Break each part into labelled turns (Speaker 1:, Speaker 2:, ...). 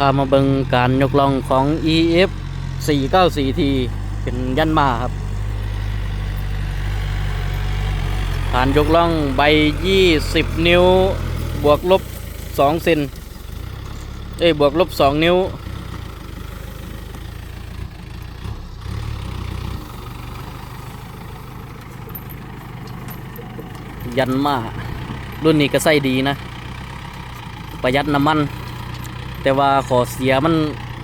Speaker 1: พามาเบิงการยกล่องของ EF 494T เป็นยันมาครับฐานยกล่องใบ 20 นิ้ว บวกลบ 2 เซนเอ้ยบวกลบ 2 นิ้ว ยันมา รุ่นนี้ก็ใส่ดีนะ ประหยัดน้ำมัน แต่ว่าขอเสียมัน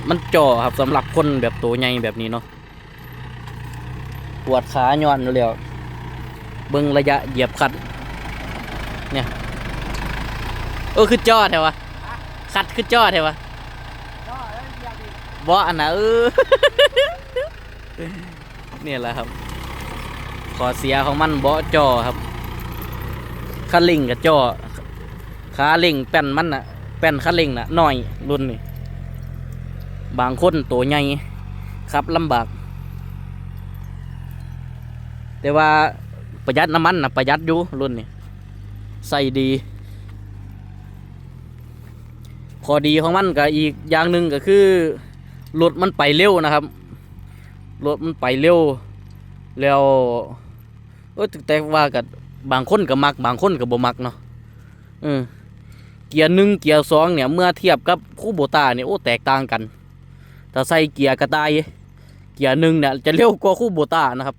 Speaker 1: มันจ่อครับสำหรับคนแบบตัวใหญ่แบบนี้เนาะปวดขาย้อนเร็วเบิ่งระยะเหยียบคัดเนี่ยเออคือจ่อแถวะคัดคือจ่อแถวะบ่อันน่ะเออเนี่ยแหละครับ ขอเสียของมันบ่จ่อครับคันเร่งกับจ่อขาเร่งแป้นมันน่ะ ป้นคันเร่งน่ะน้อยรุ่นนี่บางคนตัวใหญ่ครับลำบาก แต่ว่าประหยัดน้ำมันนะประหยัดอยู่รุ่นนี่ใส่ดี พอดีของมันก็อีกอย่างหนึ่งก็คือรถมันไปเร็วนะครับรถมันไปเร็ว แล้วเออแต่ว่ากับบางคนก็มัก บางคนก็บ่มักเนาะเออ เกียร์หนึ่งเกียร์สองเนี่ยเมื่อเทียบกับคู่โบตาเนี่ยโอ้แตกต่างกันถ้าใส่เกียร์กระต่ายเกียร์หนึ่งเนี่ยจะเร็วกว่าคู่โบตานะครับ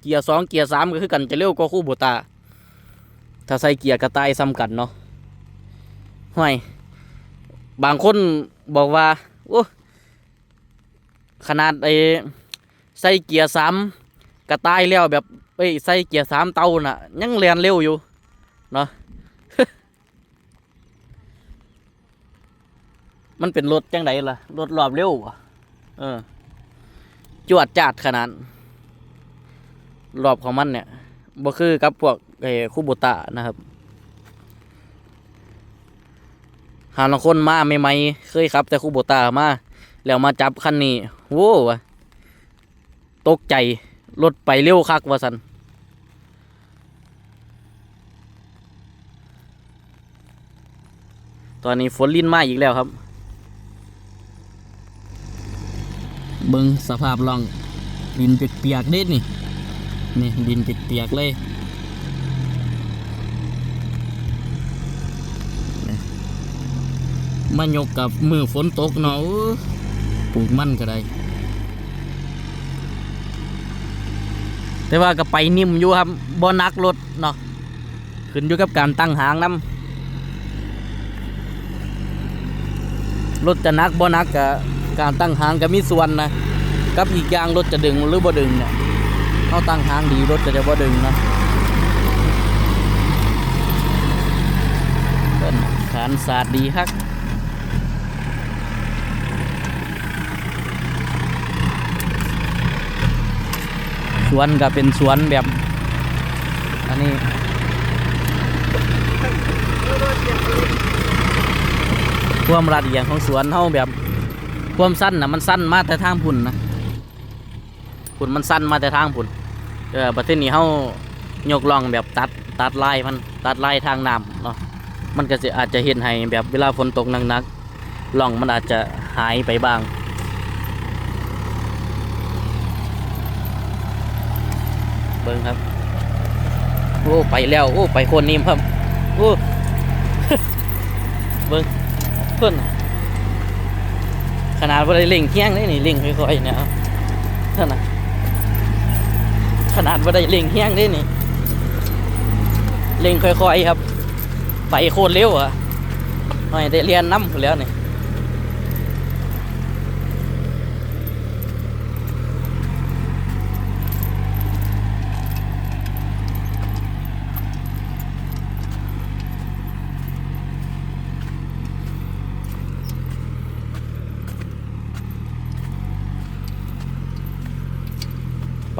Speaker 1: เกียร์สองเกียร์สามก็คือกันจะเร็วกว่าคู่โบตาถ้าใส่เกียร์กระต่ายซ้ำกันเนาะห่วยบางคนบอกว่าโอ้ขนาดไอ้ใส่เกียร์สามกระต่ายแล้วแบบเอ้ใส่เกียร์สามเตาน่ะ ยังเรียนเร็วอยู่เนาะ มันเป็นรถจังไดล่ะ รถรอบเร็วบ่เออ จวดจาดขนาด รอบของมันเนี่ยบ่คือกับพวกไอ้คูโบตะนะครับ หาลางคนมาใหม่ๆเคยขับ แต่คูโบตามา แล้วมาจับคันนี้โว้วะตกใจ รถไปเร็วคักว่าสันตอนนี้ฝนลินมาอีกแล้วครับ เบิงสภาพล่องดินเปียกๆเด็ดนี่ นี่ดินเปียกๆเลยนี่มายกกับมือฝนตกเนาะอู้ปลูกมันก็ได้ แต่ว่าก็ไปนิ่มอยู่ครับบ่หนักรถเนาะขึ้นอยู่กับการตั้งหางน้ำรถจะหนักบ่หนักกับ การตั้งหางก็มีส่วนนะกับอีกอย่างรถจะดึงหรือบ่ดึงเนี่ยเขาตั้งหางดีรถก็จะบ่ดึงนะเป็นขานศาสตร์ดีฮักสวนก็เป็นสวนแบบ อันนี้ความละเอียดของสวนเฮาแบบ ความสั้นนะมันสั้นมาแต่ทางพุ่นนะพุ่นมันสั้นมาแต่ทางพุ่นเออประเทศนี้เฮายกล่องแบบตัดตัดลายมันตัดลายทางน้ำเนาะมันก็จะอาจจะเห็นให้แบบเวลาฝนตกหนักๆล่องมันอาจจะหายไปบ้างเบิ่งครับโอ้ไปแล้วโอ้ไปคนนิ่มครับโอ้เบิ่งเพิ่น ขนาดว่าได้เล่งเที่ยงได้หนี่เล่งค่อยๆเนี่ยครับเท่านั้นขนาดว่าได้เล่งเที่ยงได้หนี่เล่งค่อยๆครับ ไปโคตรเร็วอะหน่อยได้เรียนน้ำแล้วนี่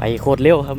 Speaker 1: ไปโคตรเร็วครับ